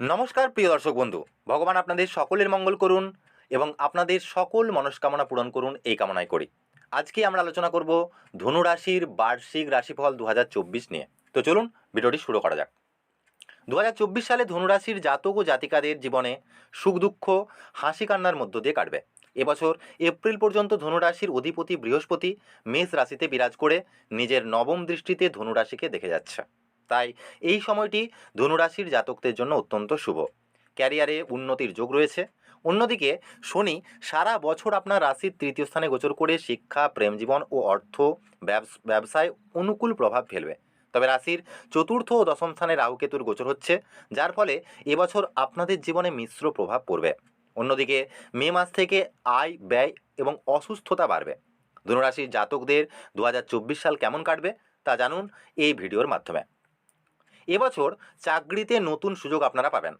নমস্কার, প্রিয় দর্শক বন্ধু। ভগবান আপনাদের সকলের মঙ্গল করুন এবং আপনাদের সকল মনস্কামনা পূরণ করুন এই কামনাই করি। আজকে আমরা আলোচনা করব ধনু রাশির বার্ষিক রাশিফল দু হাজার চব্বিশ নিয়ে। তো চলুন ভিডিওটি শুরু করা যাক। দু হাজার চব্বিশ সালে ধনুরাশির জাতক ও জাতিকাদের জীবনে সুখ দুঃখ, হাসি কান্নার মধ্য দিয়ে কাটবে। এবছর এপ্রিল পর্যন্ত ধনুরাশির অধিপতি বৃহস্পতি মেষ রাশিতে বিরাজ করে নিজের নবম দৃষ্টিতে ধনুরাশিকে দেখে যাচ্ছে। তাই এই সময়টি ধনুরাশির জাতকদের জন্য অত্যন্ত শুভ। ক্যারিয়ারে উন্নতির যোগ রয়েছে। অন্যদিকে শনি সারা বছর আপনার রাশির তৃতীয় স্থানে গোচর করে শিক্ষা, প্রেম জীবন ও অর্থ ব্যবসায় অনুকূল প্রভাব ফেলবে। তবে রাশির চতুর্থ ও দশম স্থানে রাহুকেতুর গোচর হচ্ছে, যার ফলে এবছর আপনাদের জীবনে মিশ্র প্রভাব পড়বে। অন্যদিকে মে মাস থেকে আয়, ব্যয় এবং অসুস্থতা বাড়বে। ধনুরাশির জাতকদের দু হাজার চব্বিশ সাল কেমন কাটবে তা জানুন এই ভিডিওর মাধ্যমে। এবছর চাকরিতে নতুন সুযোগ আপনারা পাবেন।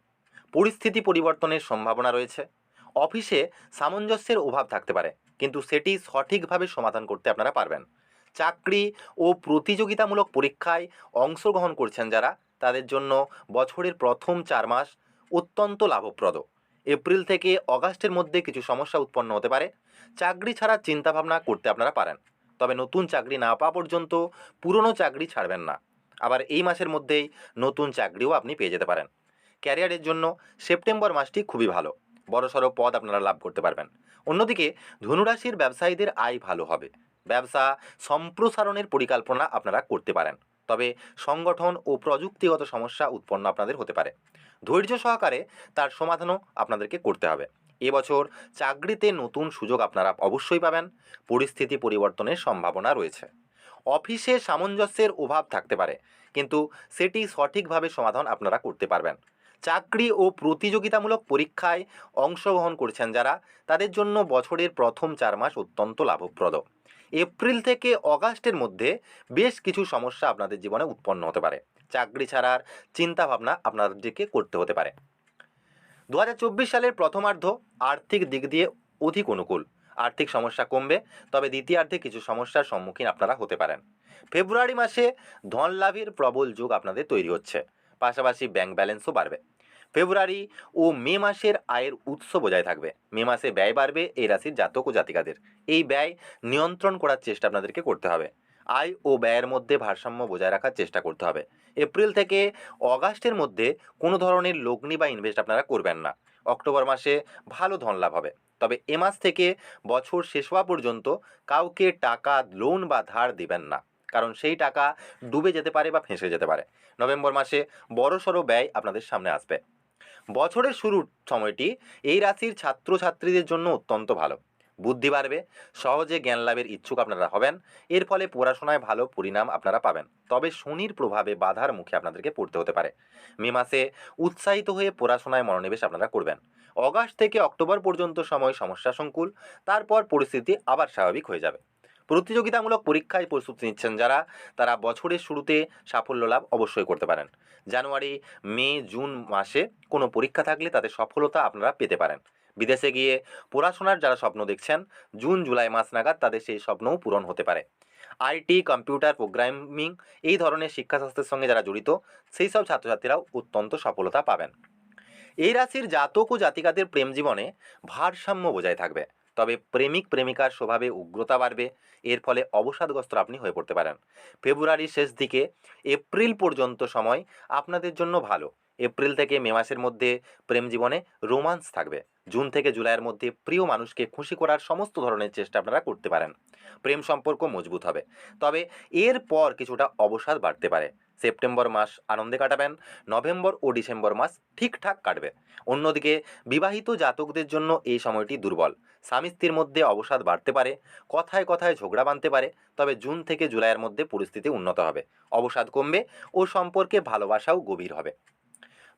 পরিস্থিতি পরিবর্তনের সম্ভাবনা রয়েছে। অফিসে সামঞ্জস্যের অভাব থাকতে পারে, কিন্তু সেটি সঠিকভাবে সমাধান করতে আপনারা পারবেন। চাকরি ও প্রতিযোগিতামূলক পরীক্ষায় অংশগ্রহণ করছেন যারা, তাদের জন্য বছরের প্রথম চার মাস অত্যন্ত লাভপ্রদ। এপ্রিল থেকে অগাস্টের মধ্যে কিছু সমস্যা উৎপন্ন হতে পারে। চাকরি ছাড়া চিন্তাভাবনা করতে আপনারা পারেন। তবে নতুন চাকরি না পাওয়া পর্যন্ত পুরনো চাকরি ছাড়বেন না। আবার এই মাসের মধ্যেই নতুন চাকরিও আপনি পেয়ে যেতে পারেন। ক্যারিয়ারের জন্য সেপ্টেম্বর মাসটি খুবই ভালো। বড়সড় পদ আপনারা লাভ করতে পারবেন। অন্যদিকে ধনুরাশির ব্যবসায়ীদের আয় ভালো হবে। ব্যবসা সম্প্রসারণের পরিকল্পনা আপনারা করতে পারেন। তবে সংগঠন ও প্রযুক্তিগত সমস্যা উৎপন্ন আপনাদের হতে পারে। ধৈর্য সহকারে তার সমাধানও আপনাদেরকে করতে হবে। এবছর চাকরিতে নতুন সুযোগ আপনারা অবশ্যই পাবেন। পরিস্থিতি পরিবর্তনের সম্ভাবনা রয়েছে। অফিসে সামঞ্জস্যের অভাব থাকতে পারে, কিন্তু সেটি সঠিকভাবে সমাধান আপনারা করতে পারবেন। চাকরি ও প্রতিযোগিতামূলক পরীক্ষায় অংশগ্রহণ করছেন যারা, তাদের জন্য বছরের প্রথম চার মাস অত্যন্ত লাভপ্রদ। এপ্রিল থেকে অগাস্টের মধ্যে বেশ কিছু সমস্যা আপনাদের জীবনে উৎপন্ন হতে পারে। চাকরি ছাড়ার চিন্তাভাবনা আপনাদেরকে করতে হতে পারে। দু হাজার চব্বিশ সালের প্রথমার্ধ আর্থিক দিক দিয়ে অধিক অনুকূল। আর্থিক সমস্যা কমবে, তবে দ্বিতীয়ার্ধে কিছু সমস্যার সম্মুখীন আপনারা হতে পারেন। ফেব্রুয়ারি মাসে ধন লাভের প্রবল যুগ আপনাদের তৈরি হচ্ছে, পাশাপাশি ব্যাংক ব্যালেন্সও বাড়বে। ফেব্রুয়ারি ও মে মাসের আয়ের উৎস বজায় থাকবে, মে মাসে ব্যয় বাড়বে এই রাশির জাতক ও জাতিকাদের। এই ব্যয় নিয়ন্ত্রণ করার চেষ্টা আপনাদেরকে করতে হবে, আয় ও ব্যয়ের মধ্যে ভারসাম্য বজায় রাখার চেষ্টা করতে হবে। এপ্রিল থেকে অগাস্টের মধ্যে কোনো ধরনের লগ্নি বা ইনভেস্ট আপনারা করবেন না। অক্টোবর মাসে ভালো ধন লাভ হবে। তবে এ মাস থেকে বছর শেষ হওয়া পর্যন্ত কাউকে টাকা লোন বা ধার দিবেন না। কারণ সেই টাকা ডুবে যেতে পারে বা ফেঁসে যেতে পারে। নভেম্বর মাসে বড়সড় ব্যয় আপনাদের সামনে আসবে। বছরের শুরুর সময়টি এই রাশির ছাত্রছাত্রীদের জন্য অত্যন্ত ভালো। বুদ্ধি বাড়বে, সহজে জ্ঞান লাভের ইচ্ছুক আপনারা হবেন। এর ফলে পড়াশোনায় ভালো পরিণাম আপনারা পাবেন। তবে শনির প্রভাবে বাধার মুখে আপনাদেরকে পড়তে হতে পারে। মে মাসে উৎসাহিত হয়ে পড়াশোনায় মনোনিবেশ আপনারা করবেন। অগাস্ট থেকে অক্টোবর পর্যন্ত সময় সমস্যা সংকুল, তারপর পরিস্থিতি আবার স্বাভাবিক হয়ে যাবে। প্রতিযোগিতামূলক পরীক্ষায় প্রস্তুতি নিচ্ছেন যারা, তারা বছরের শুরুতে সাফল্য লাভ অবশ্যই করতে পারেন। জানুয়ারি, মে, জুন মাসে কোনো পরীক্ষা থাকলে তাতে সফলতা আপনারা পেতে পারেন। বিদেশে গিয়ে পড়াশোনার যারা স্বপ্ন দেখছেন, জুন, জুলাই মাস নাগাদ তাদের সেই স্বপ্নও পূরণ হতে পারে। আইটি কম্পিউটার, প্রোগ্রামিং এই ধরনের শিক্ষাশাস্ত্রের সঙ্গে যারা জড়িত, সেই সব ছাত্রছাত্রীরাও অত্যন্ত সফলতা পাবেন। এই রাশির জাতক ও জাতিকাদের প্রেম জীবনে ভারসাম্য বজায় থাকবে। তবে প্রেমিক, প্রেমিকার স্বভাবে উগ্রতা বাড়বে, এর ফলে অবসাদগ্রস্ত আপনি হয়ে পড়তে পারেন। ফেব্রুয়ারির শেষ দিকে এপ্রিল পর্যন্ত সময় আপনাদের জন্য ভালো। এপ্রিল থেকে মে মাসের মধ্যে প্রেম জীবনে রোমান্স থাকবে। জুন থেকে জুলাইয়ের মধ্যে প্রিয় মানুষকে খুশি করার সমস্ত ধরনের চেষ্টা আপনারা করতে পারেন। প্রেম সম্পর্ক মজবুত হবে। তবে এর পর কিছুটা অবসাদ বাড়তে পারে। সেপ্টেম্বর মাস আনন্দে কাটাবেন, নভেম্বর ও ডিসেম্বর মাস ঠিকঠাক কাটবে। অন্যদিকে বিবাহিত জাতকদের জন্য এই সময়টি দুর্বল। স্বামী স্ত্রীর মধ্যে অবসাদ বাড়তে পারে, কথায় কথায় ঝগড়া বাঁধতে পারে, তবে জুন থেকে জুলাইয়ের মধ্যে পরিস্থিতি উন্নত হবে। অবসাদ কমবে ও সম্পর্কে ভালোবাসাও গভীর হবে।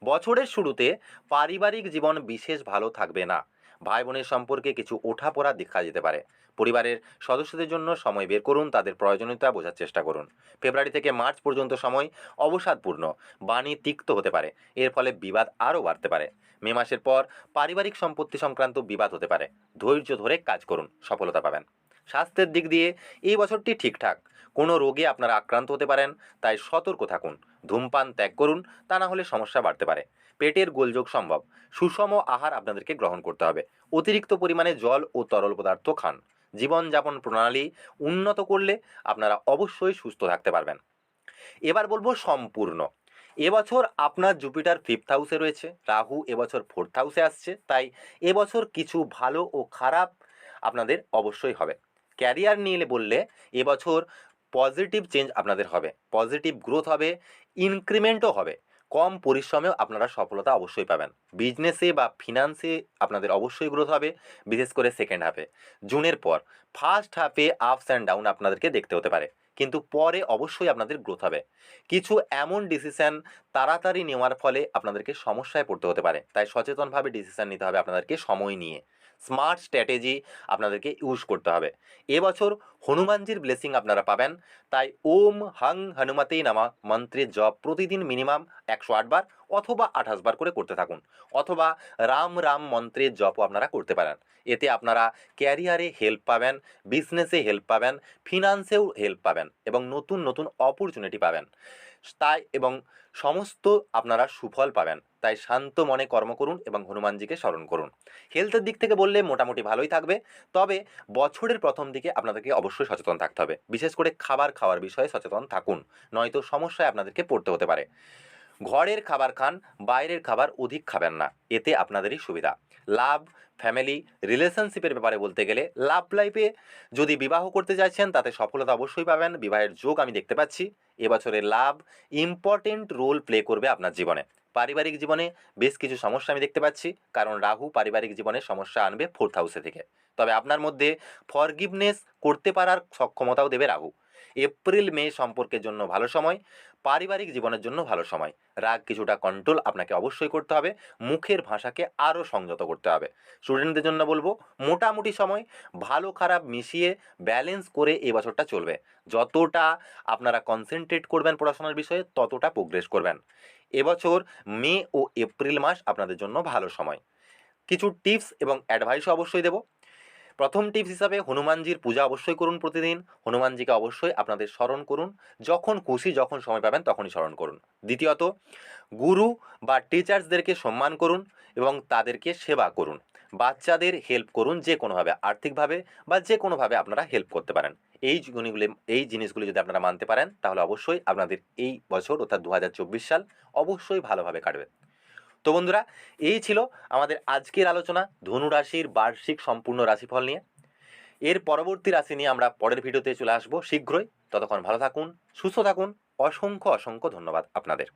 বছরের শুরুতে পারিবারিক জীবন বিশেষ ভালো থাকবে না। ভাই বোনের সম্পর্কে কিছু ওঠাপড়া দেখা যেতে পারে। পরিবারের সদস্যদের জন্য সময় বের করুন, তাদের প্রয়োজনীয়তা বোঝার চেষ্টা করুন। ফেব্রুয়ারি থেকে মার্চ পর্যন্ত সময় অবসাদপূর্ণ, বাণী তিক্ত হতে পারে। এর ফলে বিবাদ আরও বাড়তে পারে। মে মাসের পর পারিবারিক সম্পত্তি সংক্রান্ত বিবাদ হতে পারে। ধৈর্য ধরে কাজ করুন, সফলতা পাবেন। স্বাস্থ্যের দিক দিয়ে এই বছরটি ঠিকঠাক। কোনো রোগে আপনারা আক্রান্ত হতে পারেন, তাই সতর্ক থাকুন। ধূমপান ত্যাগ করুন, তা না হলে সমস্যা বাড়তে পারে। পেটের গোলযোগ সম্ভব। সুষম আহার আপনাদেরকে গ্রহণ করতে হবে। অতিরিক্ত পরিমাণে জল ও তরল পদার্থ খান। জীবনযাপন প্রণালী উন্নত করলে আপনারা অবশ্যই সুস্থ থাকতে পারবেন। এবার বলব সম্পূর্ণ। এবছর আপনার জুপিটার ফিফথ হাউসে রয়েছে। রাহু এবছর ফোর্থ হাউসে আসছে। তাই এবছর কিছু ভালো ও খারাপ আপনাদের অবশ্যই হবে। ক্যারিয়ার নিয়ে বললে এবছর পজিটিভ চেঞ্জ আপনাদের হবে। পজিটিভ গ্রোথ হবে ইনক্রিমেন্টও হবে। কম পরিশ্রমেও আপনারা সফলতা অবশ্যই পাবেন। বিজনেসে বা ফিনান্সে আপনাদের অবশ্যই গ্রোথ হবে, বিশেষ করে সেকেন্ড হাফে জুনের পর ফার্স্ট হাফে আপস অ্যান্ড ডাউন আপনাদেরকে দেখতে হতে পারে। কিন্তু পরে অবশ্যই আপনাদের গ্রোথ হবে। কিছু এমন ডিসিশান তাড়াতাড়ি নেওয়ার ফলে আপনাদেরকে সমস্যায় পড়তে হতে পারে। তাই সচেতনভাবে ডিসিশান নিতে হবে আপনাদেরকে সময় নিয়ে। স্মার্ট স্ট্র্যাটেজি আপনাদেরকে ইউজ করতে হবে। এবছর হনুমানজির ব্লেসিং আপনারা পাবেন। তাই ওম হাং হনুমাতেই নামা মন্ত্রের জপ প্রতিদিন মিনিমাম একশো আটবার অথবা আঠাশ বার করে করতে থাকুন। অথবা রাম রাম মন্ত্রের জপও আপনারা করতে পারেন। এতে আপনারা ক্যারিয়ারে হেল্প পাবেন, বিজনেসে হেল্প পাবেন, ফিনান্সেও হেল্প পাবেন এবং নতুন নতুন অপরচুনিটি পাবেন। তাই এবং সমস্ত আপনারা সুফল পাবেন। তাই শান্ত মনে কর্ম করুন এবং হনুমানজিকে স্মরণ করুন। হেলথের দিক থেকে বললে মোটামুটি ভালোই থাকবে। তবে বছরের প্রথম দিকে আপনাদেরকে অবশ্যই সচেতন থাকতে হবে। বিশেষ করে খাবার খাওয়ার বিষয়ে সচেতন থাকুন। নয়তো সমস্যায় আপনাদেরকে পড়তে হতে পারে। ঘরের খাবার খান, বাইরের খাবার অধিক খাবেন না। এতে আপনাদেরই সুবিধা। লাভ ফ্যামিলি রিলেশনশিপের ব্যাপারে বলতে গেলে লাভ লাইফে যদি বিবাহ করতে চাইছেন তাতে সফলতা অবশ্যই পাবেন। বিবাহের যোগ আমি দেখতে পাচ্ছি। এবছরের লাভ ইম্পর্টেন্ট রোল প্লে করবে আপনার জীবনে। পারিবারিক জীবনে বেশ কিছু সমস্যা আমি দেখতে পাচ্ছি। কারণ রাহু পারিবারিক জীবনে সমস্যা আনবে ফোর্থ হাউসে থেকে। তবে আপনার মধ্যে ফরগিভনেস করতে পারার সক্ষমতাও দেবে রাহু। এপ্রিল, মে সম্পর্কের জন্য ভালো সময়, পারিবারিক জীবনের জন্য ভালো সময়। রাগ কিছুটা কন্ট্রোল আপনাকে অবশ্যই করতে হবে, মুখের ভাষাকে আরও সংযত করতে হবে। স্টুডেন্টদের জন্য বলব, মোটামুটি সময়, ভালো খারাপ মিশিয়ে ব্যালেন্স করে এই বছরটা চলবে। যতটা আপনারা কনসেন্ট্রেট করবেন পড়াশোনার বিষয়ে, ততটা প্রোগ্রেস করবেন। এবছর মে ও এপ্রিল মাস আপনাদের জন্য ভালো সময়। কিছু টিপস এবং অ্যাডভাইসও অবশ্যই দেবো। প্রথম টিপস হিসাবে হনুমানজির পূজা অবশ্যই করুন প্রতিদিন। হনুমানজিকে অবশ্যই আপনাদের স্মরণ করুন। যখন খুশি, যখন সময় পাবেন, তখনই স্মরণ করুন। দ্বিতীয়ত, গুরু বা টিচার্সদেরকে সম্মান করুন এবং তাদেরকে সেবা করুন। বাচ্চাদের হেল্প করুন যে কোনোভাবে আর্থিকভাবে বা যে কোনোভাবে আপনারা হেল্প করতে পারেন। এই জিনিসগুলি এই জিনিসগুলি যদি আপনারা মানতে পারেন, তাহলে অবশ্যই আপনাদের এই বছর, অর্থাৎ দু হাজার চব্বিশ সাল, অবশ্যই ভালোভাবে কাটবে। তো বন্ধুরা, এই ছিল আমাদের আজকের আলোচনা ধনু রাশির বার্ষিক সম্পূর্ণ রাশিফল নিয়ে। এর পরবর্তী রাশি নিয়ে আমরা পরের ভিডিওতে চলে আসব শীঘ্রই। ততক্ষণ ভালো থাকুন, সুস্থ থাকুন। অসংখ্য অসংখ্য ধন্যবাদ আপনাদের।